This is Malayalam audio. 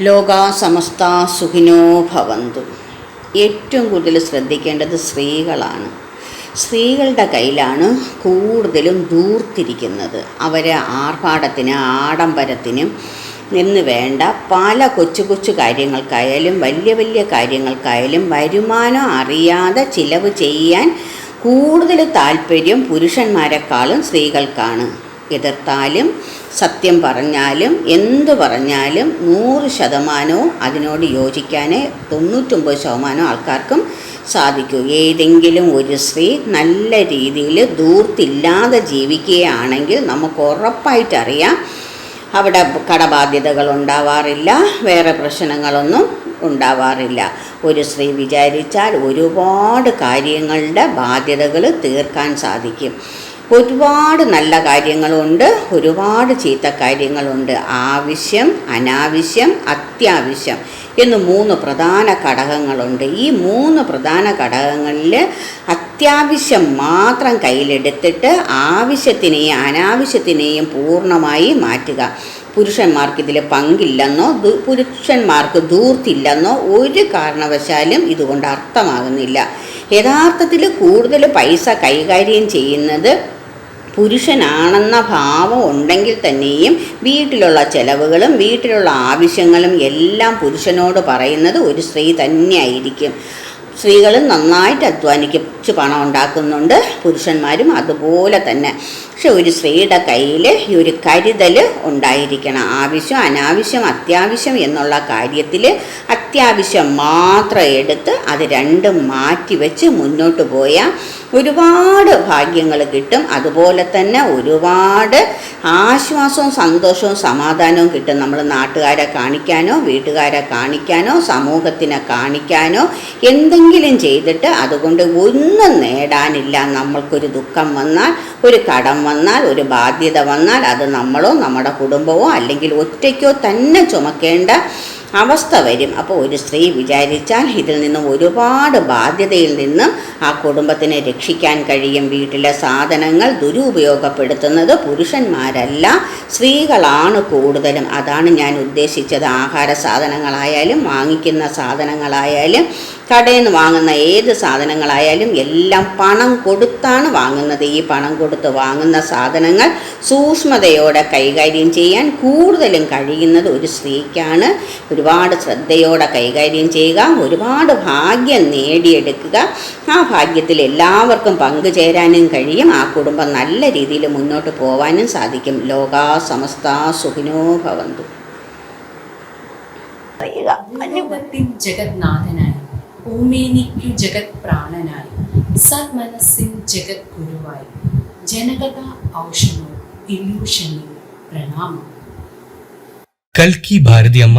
ലോക സമസ്ത സുഖിനോ ഭവന്തു. ഏറ്റവും കൂടുതൽ ശ്രദ്ധിക്കേണ്ടത് സ്ത്രീകളാണ്. സ്ത്രീകളുടെ കയ്യിലാണ് കൂടുതലും ദൂർത്തിരിക്കുന്നത് അവരെ ആർഭാടത്തിന് ആഡംബരത്തിനും നിന്ന് വേണ്ട പല കൊച്ചു കൊച്ചു കാര്യങ്ങൾക്കായാലും വലിയ വലിയ കാര്യങ്ങൾക്കായാലും വരുമാനം അറിയാതെ ചിലവ് ചെയ്യാൻ കൂടുതൽ താല്പര്യം പുരുഷന്മാരെക്കാളും സ്ത്രീകൾക്കാണ്. എതിർത്താലും സത്യം പറഞ്ഞാലും എന്തു പറഞ്ഞാലും നൂറ് ശതമാനവും അതിനോട് യോജിക്കാനേ തൊണ്ണൂറ്റൊമ്പത് ശതമാനം ആൾക്കാർക്കും സാധിക്കൂ. ഏതെങ്കിലും ഒരു സ്ത്രീ നല്ല രീതിയിൽ ദൂർത്തില്ലാതെ ജീവിക്കുകയാണെങ്കിൽ നമുക്ക് ഉറപ്പായിട്ടറിയാം അവിടെ കടബാധ്യതകൾ ഉണ്ടാവാറില്ല വേറെ പ്രശ്നങ്ങളൊന്നും ഉണ്ടാവാറില്ല. ഒരു സ്ത്രീ വിചാരിച്ചാൽ ഒരുപാട് കാര്യങ്ങളുടെ ബാധ്യതകൾ തീർക്കാൻ സാധിക്കും. ഒരുപാട് നല്ല കാര്യങ്ങളുണ്ട് ഒരുപാട് ചീത്ത കാര്യങ്ങളുണ്ട്. ആവശ്യം അനാവശ്യം അത്യാവശ്യം എന്ന് മൂന്ന് പ്രധാന ഘടകങ്ങളുണ്ട്. ഈ മൂന്ന് പ്രധാന ഘടകങ്ങളിൽ അത്യാവശ്യം മാത്രം കയ്യിലെടുത്തിട്ട് ആവശ്യത്തിനെയും അനാവശ്യത്തിനെയും പൂർണമായി മാറ്റുക. പുരുഷന്മാർക്ക് ഇതിൽ പങ്കില്ലെന്നോ പുരുഷന്മാർക്ക് ദൂർത്തില്ലെന്നോ ഒരു കാരണവശാലും ഇതുകൊണ്ട് അർത്ഥമാകുന്നില്ല. യഥാർത്ഥത്തിൽ കൂടുതൽ പൈസ കൈകാര്യം ചെയ്യുന്നത് പുരുഷനാണെന്ന ഭാവം ഉണ്ടെങ്കിൽ തന്നെയും വീട്ടിലുള്ള ചെലവുകളും വീട്ടിലുള്ള ആവശ്യങ്ങളും എല്ലാം പുരുഷനോട് പറയുന്നത് ഒരു സ്ത്രീ തന്നെയായിരിക്കും. സ്ത്രീകൾ നന്നായിട്ട് അധ്വാനിച്ച് പണം ഉണ്ടാക്കുന്നുണ്ട്. പുരുഷന്മാരും അതുപോലെ തന്നെ. പക്ഷെ ഒരു സ്ത്രീയുടെ കയ്യിൽ ഈ ഒരു കരുതൽ ഉണ്ടായിരിക്കണം. ആവശ്യം അനാവശ്യം അത്യാവശ്യം എന്നുള്ള കാര്യത്തിൽ അത്യാവശ്യം മാത്രം എടുത്ത് അത് രണ്ടും മാറ്റി വെച്ച് മുന്നോട്ട് പോയാൽ ഒരുപാട് ഭാഗ്യങ്ങൾ കിട്ടും. അതുപോലെ തന്നെ ഒരുപാട് ആശ്വാസവും സന്തോഷവും സമാധാനവും കിട്ടും. നമ്മൾ നാട്ടുകാരെ കാണിക്കാനോ വീട്ടുകാരെ കാണിക്കാനോ സമൂഹത്തിനെ കാണിക്കാനോ എന്തെങ്കിലും ചെയ്തിട്ട് അതുകൊണ്ട് ഒന്നും നേടാനില്ല. നമ്മൾക്കൊരു ദുഃഖം വന്നാൽ ഒരു കടം വന്നാൽ ഒരു ബാധ്യത വന്നാൽ അത് നമ്മളോ നമ്മുടെ കുടുംബമോ അല്ലെങ്കിൽ ഒറ്റയ്ക്കോ തന്നെ ചുമക്കേണ്ട അവസ്ഥ വരും. അപ്പോൾ ഒരു സ്ത്രീ വിചാരിച്ചാൽ ഇതിൽ നിന്നും ഒരുപാട് ബാധ്യതയിൽ നിന്നും ആ കുടുംബത്തിനെ രക്ഷിക്കാൻ കഴിയും. വീട്ടിലെ സാധനങ്ങൾ ദുരുപയോഗപ്പെടുത്തുന്നത് പുരുഷന്മാരല്ല സ്ത്രീകളാണ് കൂടുതലും. അതാണ് ഞാൻ ഉദ്ദേശിച്ചത്. ആഹാര സാധനങ്ങളായാലും വാങ്ങിക്കുന്ന സാധനങ്ങളായാലും കടയിൽ നിന്ന് വാങ്ങുന്ന ഏത് സാധനങ്ങളായാലും എല്ലാം പണം കൊടുത്താണ് വാങ്ങുന്നത്. ഈ പണം കൊടുത്ത് വാങ്ങുന്ന സാധനങ്ങൾ സൂക്ഷ്മതയോടെ കൈകാര്യം ചെയ്യാൻ കൂടുതലും കഴിയുന്നത് ഒരു സ്ത്രീക്കാണ്. ഒരുപാട് ശ്രദ്ധയോടെ കൈകാര്യം ചെയ്യുക ഒരുപാട് ഭാഗ്യം നേടിയെടുക്കുക. ആ ഭാഗ്യത്തിൽ എല്ലാവർക്കും പങ്കുചേരാനും കഴിയും. ആ കുടുംബം നല്ല രീതിയിൽ മുന്നോട്ട് പോകാനും സാധിക്കും. ലോകാ സമസ്ത സുഖിനോ ഭവന്തു. ജഗന്നാഥനായി ഭൂമേനിക്കു ജഗത് പ്രാണനായി സന്മനസ്സിൻ ജഗത് ഗുരുവായി ജനകഥ ഔഷധം ഇല്യൂഷനിൽ പ്രണാമം. കൽക്കി ഭാരതിയമ്മ